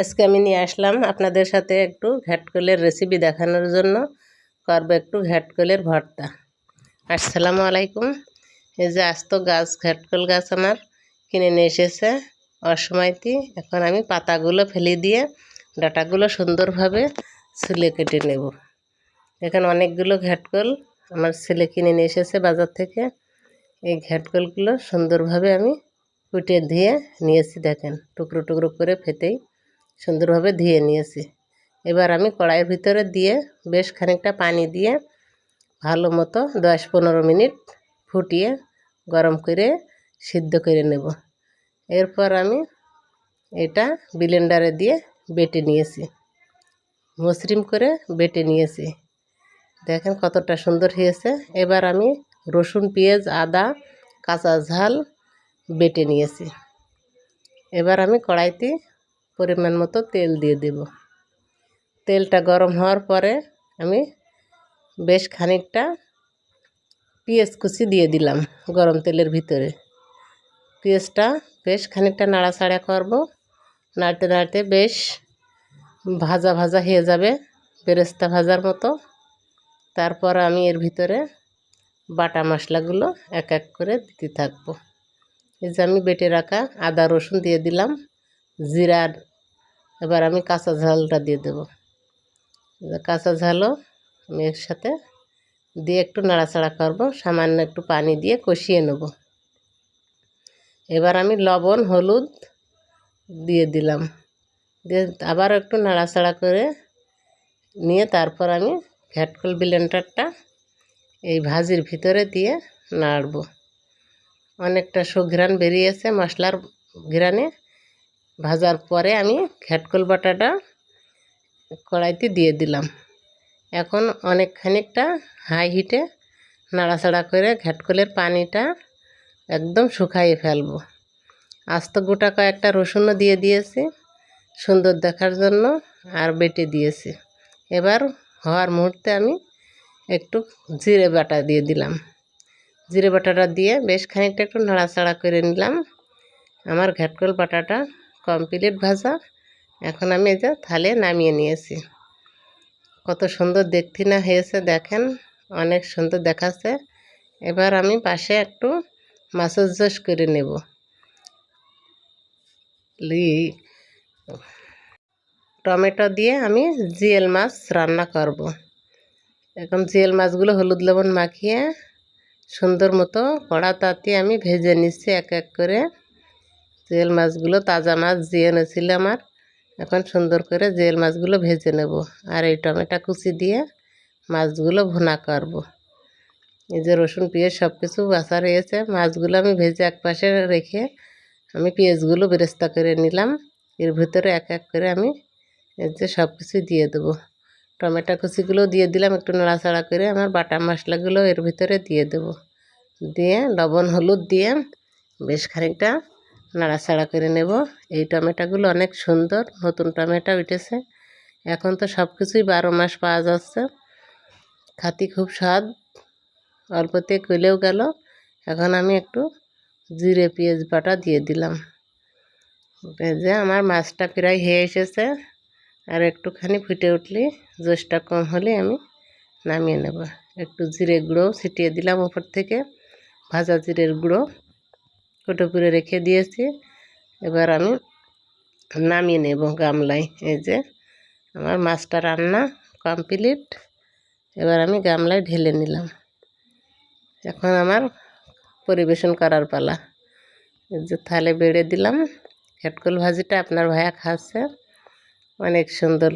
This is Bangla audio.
আজকে আমি নিয়ে আসলাম আপনাদের সাথে একটু ঘ্যাটকলের রেসিপি দেখানোর জন্য। করব একটু ঘ্যাটকলের ভর্তা। আসসালামু আলাইকুম। এই যে আস্ত গাছ ঘ্যাটকল গাছ আমার কিনে নিয়ে এসেছে অসময়তি। এখন আমি পাতাগুলো ফেলে দিয়ে ডাটাগুলো সুন্দরভাবে ছুলে কেটে নেব। এখানে অনেকগুলো ঘ্যাটকল আমার ছেলে কিনে নিয়ে এসেছে বাজার থেকে। এই ঘ্যাটকলগুলো সুন্দরভাবে আমি কুটে ধুয়ে নিয়েছি দেখেন, টুকরো টুকরো করে ফেতেই সুন্দরভাবে ধুয়ে নিয়েছি। এবার আমি কড়াইয়ের ভিতরে দিয়ে বেশ খানিকটা পানি দিয়ে ভালো মতো দশ পনেরো মিনিট ফুটিয়ে গরম করে সিদ্ধ করে নেব। এরপর আমি এটা ব্লেন্ডারে দিয়ে বেটে নিয়েছি। মসৃণ করে বেটে নিয়েছি। দেখেন কতটা সুন্দর হয়েছে। এবার আমি রসুন, পেঁয়াজ, আদা, কাঁচা ঝাল বেটে নিয়েছি। এবার আমি কড়াইতে পরিমাণ মতো তেল দিয়ে দেব। তেলটা গরম হওয়ার পরে আমি বেশ খানিকটা পেঁয়াজ কুচি দিয়ে দিলাম গরম তেলের ভিতরে। পেঁয়াজটা বেশ খানিকটা নাড়াচাড়া করব। নাড়তে নাড়তে বেশ ভাজা ভাজা হয়ে যাবে বেরেস্তা ভাজার মতো। তারপর আমি এর ভিতরে বাটা মশলাগুলো এক এক করে দিতে থাকব। এই যে আমি বেটে রাখা আদা রসুন দিয়ে দিলাম, জিরার এবার আমি কাঁচা ঝালটা দিয়ে দেবো। কাঁচা ঝালও আমি এর সাথে দিয়ে একটু নাড়াচাড়া করব, সামান্য একটু পানি দিয়ে কষিয়ে নেব। এবার আমি লবণ, হলুদ দিয়ে দিলাম। দিয়ে আবার একটু নাড়াচাড়া করে নিয়ে তারপর আমি ভ্যাটকল ব্লেন্ডারটা এই ভাজির ভিতরে দিয়ে নাড়ব। অনেকটা সুঘ্রাণ বেরিয়েছে মশলার ঘ্রাণে ভাজার পরে আমি ঘ্যাটকল বাটাটা কড়াইতে দিয়ে দিলাম। এখন অনেক খানিকটা হাই হিটে নাড়াচাড়া করে ঘ্যাটকলের পানিটা একদম শুকাইয়ে ফেলব। আস্ত গোটা কয়েকটা রসুনও দিয়ে দিয়েছি, সুন্দর দেখার জন্য আর বেটে দিয়েছি। এবার হওয়ার মুহূর্তে আমি একটু জিরে বাটা দিয়ে দিলাম। জিরে বাটাটা দিয়ে বেশ খানিকটা একটু নাড়াচাড়া করে নিলাম। আমার ঘ্যাটকল বাটাটা কমপ্লিট ভাজা। এখন আমি যে থালে নামিয়ে নিয়েছি। কত সুন্দর দেখতে না হয়েছে দেখেন, অনেক সুন্দর দেখাচ্ছে। এবার আমি পাশে একটু মাছের জস করে নেব। টমেটো দিয়ে আমি জিয়েল মাছ রান্না করব। এখন জিয়েল মাছগুলো হলুদ লবণ মাখিয়ে সুন্দর মতো কড়া তাতে আমি ভেজে নিচ্ছি এক এক করে। জেল মাছগুলো তাজা মাছ দিয়ে এনেছিল আমার, এখন সুন্দর করে জেল মাছগুলো ভেজে নেব। আর এই টমেটো কুচি দিয়ে মাছগুলো ভুনা করব। এই যে রসুন, পেঁয়াজ সব কিছু বাসা রয়েছে। মাছগুলো আমি ভেজে এক পাশে রেখে আমি পেঁয়াজগুলো বেরেস্তা করে নিলাম। এর ভিতরে এক এক করে আমি এর যে সব কিছু দিয়ে দেবো। টমেটো কুচিগুলো দিয়ে দিলাম, একটু নাড়াচাড়া করে আমার বাটা মশলাগুলো এর ভিতরে দিয়ে দেব। দিয়ে লবণ, হলুদ দিয়ে বেশ খানিকটা নাড়াচাড়া করে নেব। এই টমেটোগুলো অনেক সুন্দর, নতুন টমেটো উঠেছে। এখন তো সব কিছুই বারো মাস পাওয়া যাচ্ছে। খাতি খুব স্বাদ, অল্পতে কইলেও গেল। এখন আমি একটু জিরে, পেঁয়াজ বাটা দিয়ে দিলাম। যে আমার মাছটা প্রায় হয়ে এসেছে। আর একটুখানি ফুটে উঠলে জোসটা কম হলে আমি নামিয়ে নেব। একটু জিরে গুঁড়ো ছিটিয়ে দিলাম ওপর থেকে, ভাজা জিরের গুঁড়ো। কোটো করে রেখে দিয়েছি। এবার আমি নামিয়ে নেব গামলায়। এই যে আমার মাছটা রান্না কমপ্লিট। এবার আমি গামলায় ঢেলে নিলাম। এখন আমার পরিবেশন করার পালা। এই যে থালে বেড়ে দিলাম। হেটকল ভাজিটা আপনার ভাইয়া খাচ্ছে। অনেক সুন্দর।